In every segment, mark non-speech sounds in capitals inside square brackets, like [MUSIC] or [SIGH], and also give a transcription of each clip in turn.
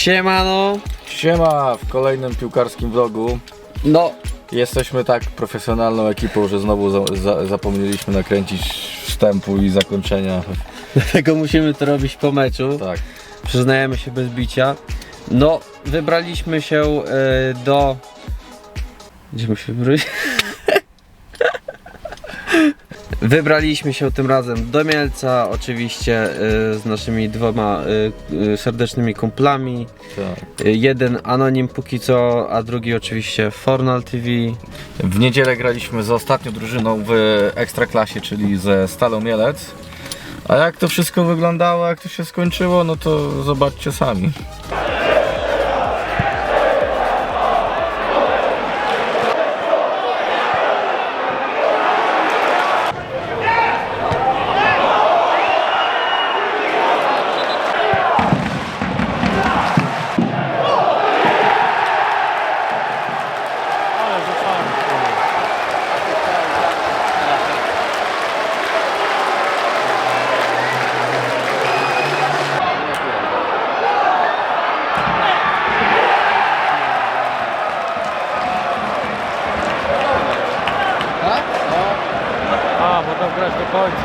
Siemano. Siema w kolejnym piłkarskim vlogu. No, Jesteśmy tak profesjonalną ekipą, że znowu za, za, zapomnieliśmy nakręcić wstępu i zakończenia. [LAUGHS] dlatego musimy to robić po meczu. Tak. Przyznajemy się bez bicia. No, wybraliśmy się e, do... Gdzie musimy wybrać? Wybraliśmy się tym razem do Mielca, oczywiście e, z naszymi dwoma e, e, serdecznymi kumplami. tak. Jeden anonim póki co, a drugi oczywiście Fornal TV. W niedzielę graliśmy z ostatnią drużyną w Ekstraklasie, czyli ze Stalą Mielec. A jak to wszystko wyglądało, jak to się skończyło, no to zobaczcie sami.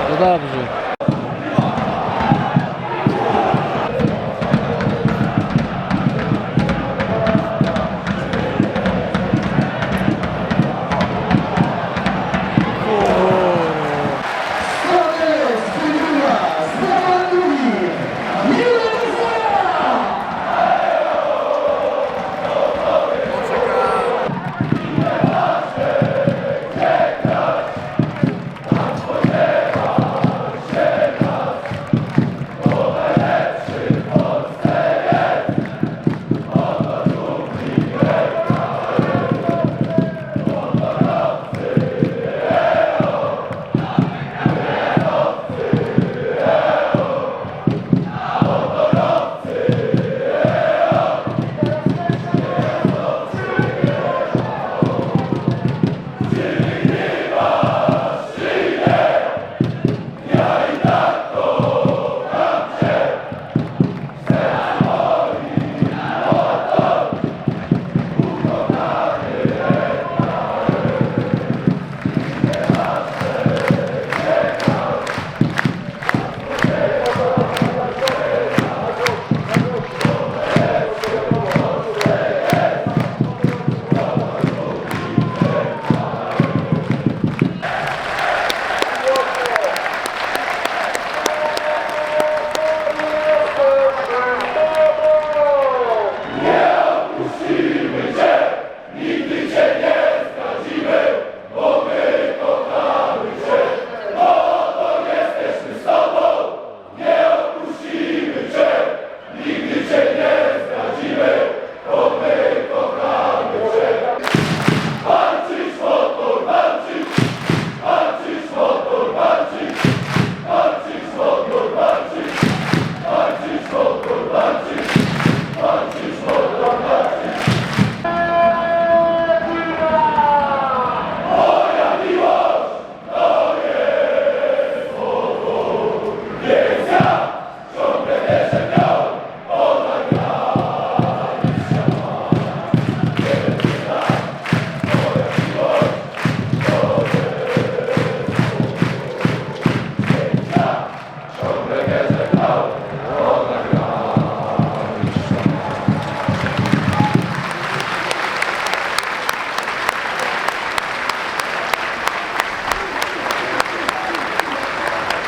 Dobrze.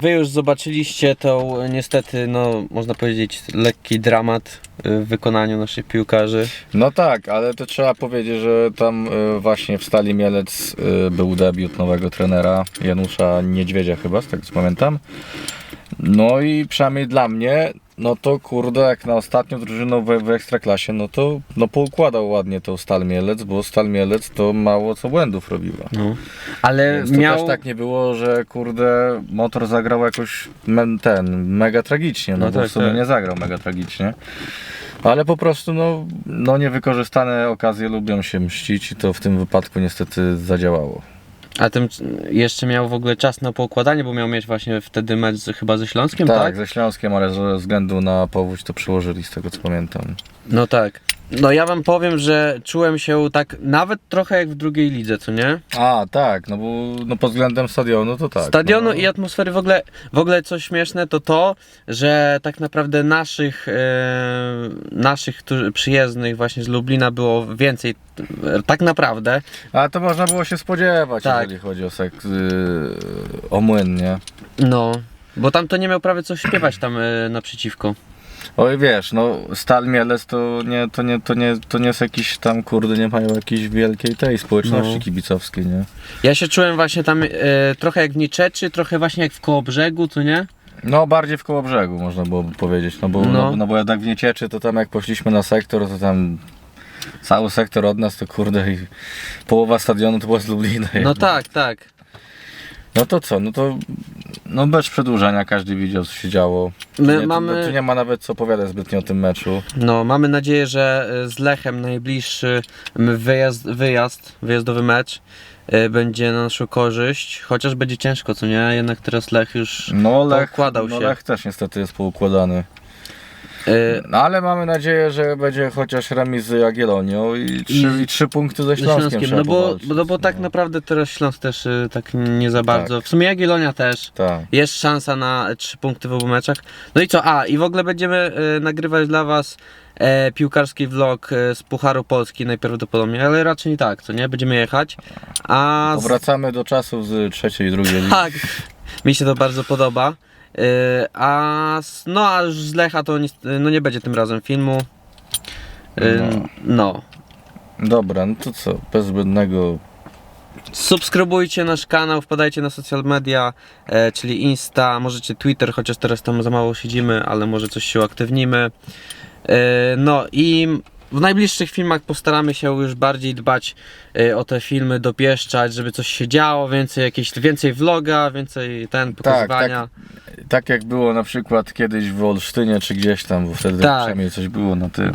Wy już zobaczyliście tą niestety, no można powiedzieć, lekki dramat e, w wykonaniu naszych piłkarzy. No tak, ale to trzeba powiedzieć, że tam y, właśnie w Stali Mielec y, był debiut nowego trenera Janusza Niedźwiedzia chyba, z tego co pamiętam. No i przynajmniej dla mnie, no to kurde, jak na ostatnią drużyną w, w Ekstraklasie, no to no poukładał ładnie tą Stal Mielec, bo Stal Mielec to mało co błędów robiła. No. Ale Więc to miał... też tak nie było, że kurde, motor zagrał jakoś me- ten, mega tragicznie, no, No bo tak, w sumie tak. nie zagrał mega tragicznie. Ale po prostu no, no niewykorzystane okazje lubią się mścić i to w tym wypadku niestety zadziałało. A tym jeszcze miał w ogóle czas na poukładanie, bo miał mieć właśnie wtedy mecz z, chyba ze Śląskiem, tak? Tak, ze Śląskiem, ale ze względu na powódź to przełożyli z tego co pamiętam. No tak. No ja wam powiem, że czułem się tak nawet trochę jak w drugiej lidze, co nie? A, tak, no bo no pod względem stadionu to tak. Stadionu no. i atmosfery w ogóle, w ogóle co śmieszne to to, że tak naprawdę naszych, e, naszych którzy, przyjezdnych właśnie z Lublina było więcej, e, tak naprawdę. A to można było się spodziewać, Tak. jeżeli chodzi o yy, o młyn, nie? No, bo tam to nie miał prawie co śpiewać tam e, naprzeciwko. Oj wiesz, no Stal Mielec to nie, to nie, to nie, to nie jest jakiś tam, kurde, nie mają jakiejś wielkiej tej społeczności No. kibicowskiej, nie? Ja się czułem właśnie tam e, trochę jak w Niczeczy, trochę właśnie jak w Kołobrzegu, co nie? No bardziej w koło brzegu można byłoby powiedzieć, no bo, No. no. No, bo jednak w Niecieczy to tam jak poszliśmy na sektor, to tam cały sektor od nas to kurde i połowa stadionu to była z Lublina. No tak, tak. No to co, no to no bez przedłużenia każdy widział co się działo. My nie, mamy- Tu nie ma nawet co opowiadać zbytnio o tym meczu. No, mamy nadzieję, że e, z Lechem najbliższy wyjazd, wyjazd wyjazdowy mecz e, będzie na naszą korzyść, chociaż będzie ciężko, co nie? Jednak teraz Lech już No Lech, Poukładał no się. Lech też niestety jest poukładany. E, No ale mamy nadzieję, że będzie chociaż remis z Jagiellonią i trzy, I- i trzy punkty ze Śląskiem. Śląskiem. No bo, bo, bo tak No. naprawdę teraz Śląsk też e, tak nie za bardzo. W sumie Jagiellonia też. Tak. Jest szansa na trzy punkty w obu meczach. No i co? A, i w ogóle będziemy e, nagrywać dla Was e, piłkarski vlog e, z Pucharu Polski najprawdopodobniej, ale raczej nie tak, co nie? Będziemy jechać. A z- Powracamy do czasów z trzeciej i drugiej. Tak, mi się to bardzo podoba. Yy, a no a z Lecha to nie, no nie będzie tym razem filmu. Yy, No. no. Dobra, no to co, bez zbędnego Subskrybujcie nasz kanał, wpadajcie na social media, e, czyli Insta, możecie Twitter, chociaż teraz tam za mało siedzimy, ale może coś się uaktywnimy. E, no i w najbliższych filmach postaramy się już bardziej dbać e, o te filmy, dopieszczać, żeby coś się działo, więcej jakieś, więcej vloga, więcej ten pokazywania. Tak jak było na przykład kiedyś w Olsztynie czy gdzieś tam, bo wtedy Tak. przynajmniej coś było na tym.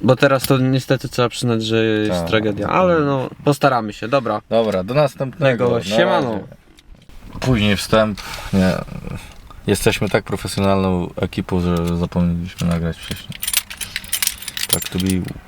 Bo teraz to niestety trzeba przyznać, że jest Tak. tragedia, ale no postaramy się, dobra. Dobra, do następnego. Siemano. Później wstęp. Nie. Jesteśmy tak profesjonalną ekipą, że zapomnieliśmy nagrać wcześniej. Tak to był.